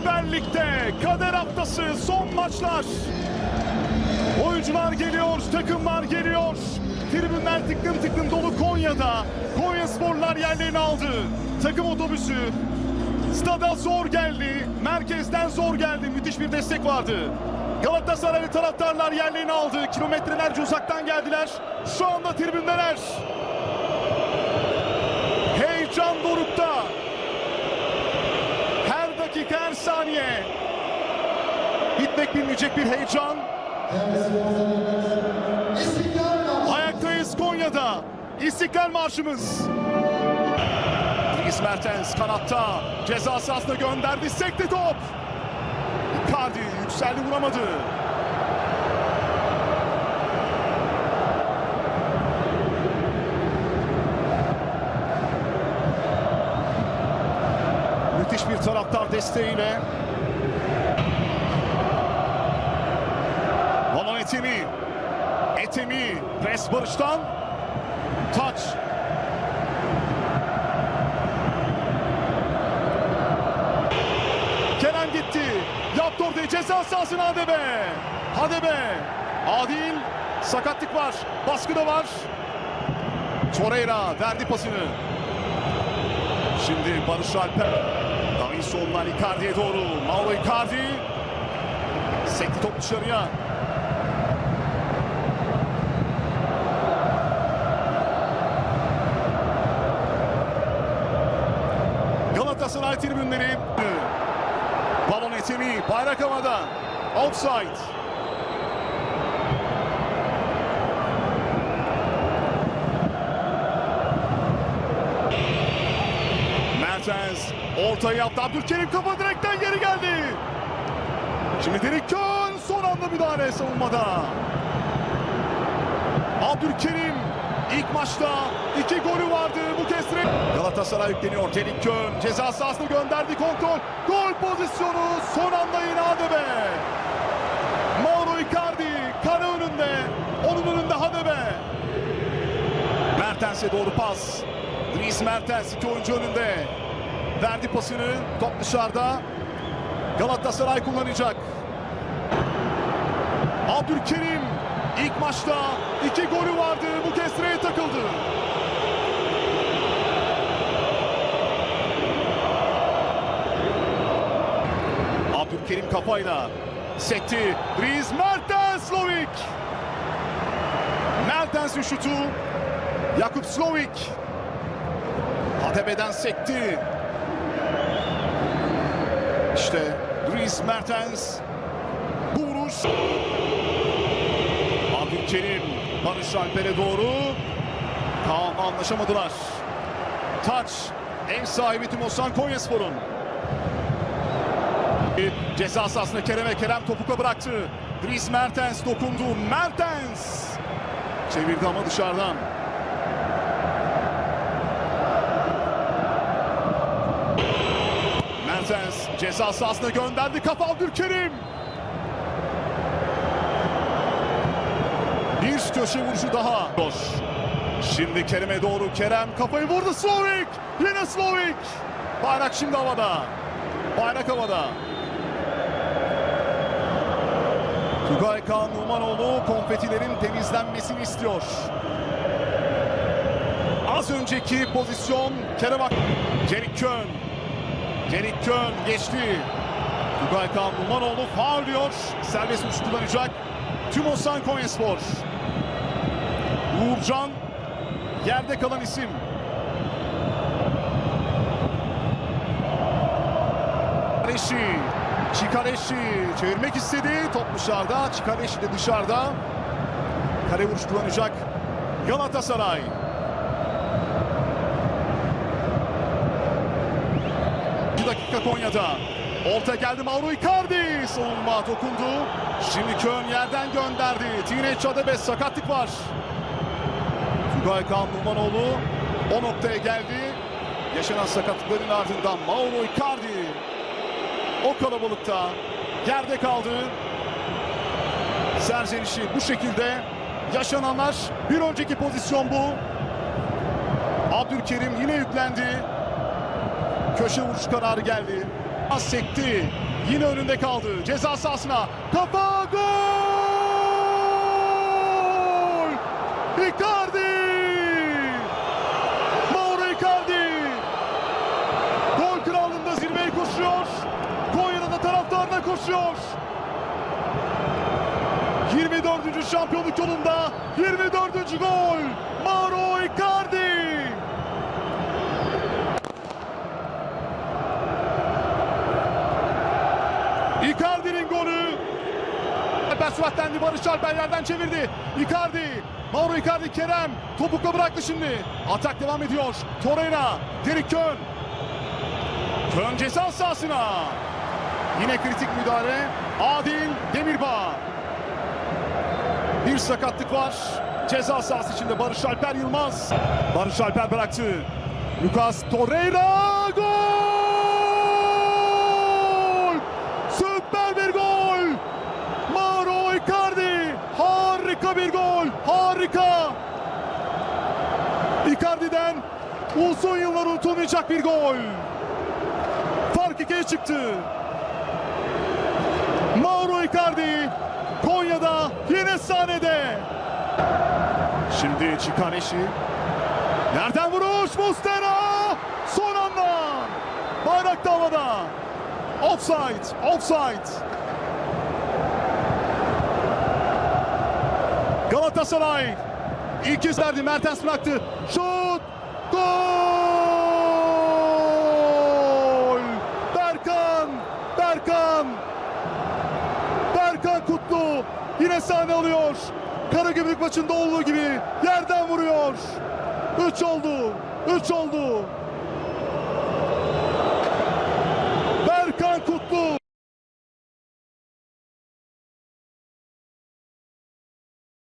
Süper Lig'de kader haftası son maçlar. Oyuncular geliyor, takımlar geliyor. Tribünler tıklım tıklım dolu Konya'da. Konya Sporlar yerlerini aldı. Takım otobüsü stada zor geldi. Merkezden zor geldi. Müthiş bir destek vardı. Galatasaraylı taraftarlar yerlerini aldı. Kilometrelerce uzaktan geldiler. Şu anda tribündeler. Heyecan dorukta. Dakika, her saniye. Bitmek bilmeyecek bir heyecan. Ayaktayız Konya'da. İstiklal Marşımız. Dries Mertens kanatta. Ceza sahasına gönderdi. Sekti top. Icardi yükseldi vuramadı. Müthiş bir taraftar desteğiyle Valon Etemi. Etemi. Pres Barış'tan. Taç. Kerem gitti. Yaptı ortaya ceza sahasına Hadebe. Hadebe. Adil. Sakatlık var. Baskı da var. Torreira verdi pasını. Şimdi Barış Alper. Davinson'dan Icardi'ye doğru. Mauro Icardi. Sekti top dışarıya. Galatasaray tribünleri. Balon etemi. Bayrak havada. Offside. Mertens ortaya yaptı. Abdülkerim kafa direkten geri geldi. Şimdi Derek son anda müdahale savunmada. Abdülkerim ilk maçta iki golü vardı. Bu kez Galatasaray yükleniyor. Derek ceza sahasına gönderdi kontrol. Gol pozisyonu son anda yine Hadebe. Mauro Icardi kale önünde. Onun önünde Hadebe. Mertens'e doğru pas. Dries Mertens iki oyuncu önünde. Verdi pasını. Top dışarıda. Galatasaray kullanacak. Abdülkerim ilk maçta iki golü vardı. Bu kez direğe takıldı. Abdülkerim kafayla sekti. Dries Mertens Slovik. Mertens'in şutu. Jakub Slovik. Hatebe'den sekti. İşte Dries Mertens. Bu vuruş. Abdülkerim Barış Alper'e doğru. Kaan anlaşamadılar. Taç. Ev sahibi Timosan Konyaspor'un. Ceza sahasında Kerem'e Kerem topuka bıraktı. Dries Mertens dokundu. Mertens. Çevirdi ama dışarıdan. Mertens ceza sahasına gönderdi. Kafa Abdülkerim. Bir köşe vuruşu daha. Boş. Şimdi Kerem'e doğru Kerem kafayı vurdu Slovik. Yine Slovik. Bayrak şimdi havada. Bayrak havada. Tugay Kaan Numanoğlu konfetilerin temizlenmesini istiyor. Az önceki pozisyon Kerem Ak... Cerik Kön. Cerik Kön geçti. Tugay Kaan Numanoğlu faul diyor. Serbest vuruş kullanacak. Tümosan Konyaspor. Uğurcan yerde kalan isim. Çikareşi. Çikareşi çevirmek istedi. Top dışarıda. Çikareşi de dışarıda. Kare vuruş kullanacak. Galatasaray. Bir dakika Konya'da. Orta geldi Mauro Icardi. Savunma dokundu. Şimdi Kön yerden gönderdi. Tine Çadebe sakatlık var. Tugay Kaan Numanoğlu o noktaya geldi. Yaşanan sakatlıkların ardından Mauro Icardi o kalabalıkta yerde kaldı. Serzenişi bu şekilde yaşananlar bir önceki pozisyon bu. Abdülkerim yine yüklendi. Köşe vuruş kararı geldi. Az sekti. Yine önünde kaldı. Ceza sahasına. Kafa gol! Icardi! Mauro Icardi! Gol krallığında zirveyi koşuyor. Konya'da da taraftarına koşuyor. 24. şampiyonluk yolunda 24. gol Mauro Icardi. Icardi'nin golü. Alper süratlendi Barış Alper yerden çevirdi. Icardi. Mauro Icardi Kerem topukla bıraktı şimdi. Atak devam ediyor. Torreira. Derek Kön. Kön ceza sahasına. Yine kritik müdahale. Adil Demirbağ. Bir sakatlık var. Ceza sahası içinde Barış Alper Yılmaz. Barış Alper bıraktı. Lucas Torreira gol! Süper bir gol! Mauro Icardi harika bir gol! Harika! Icardi'den uzun yıllar unutulmayacak bir gol. Fark ikiye çıktı. Mauro Icardi Konya'da yine sahnede. Şimdi çıkan eşi. Nereden vuruş Mustera? Son anda. Bayrak da havada. Offside, offside. Galatasaray ilk kez verdi. Mertens bıraktı. Şut! Karagümrük maçında olduğu gibi yerden vuruyor. 3 oldu. 3 oldu.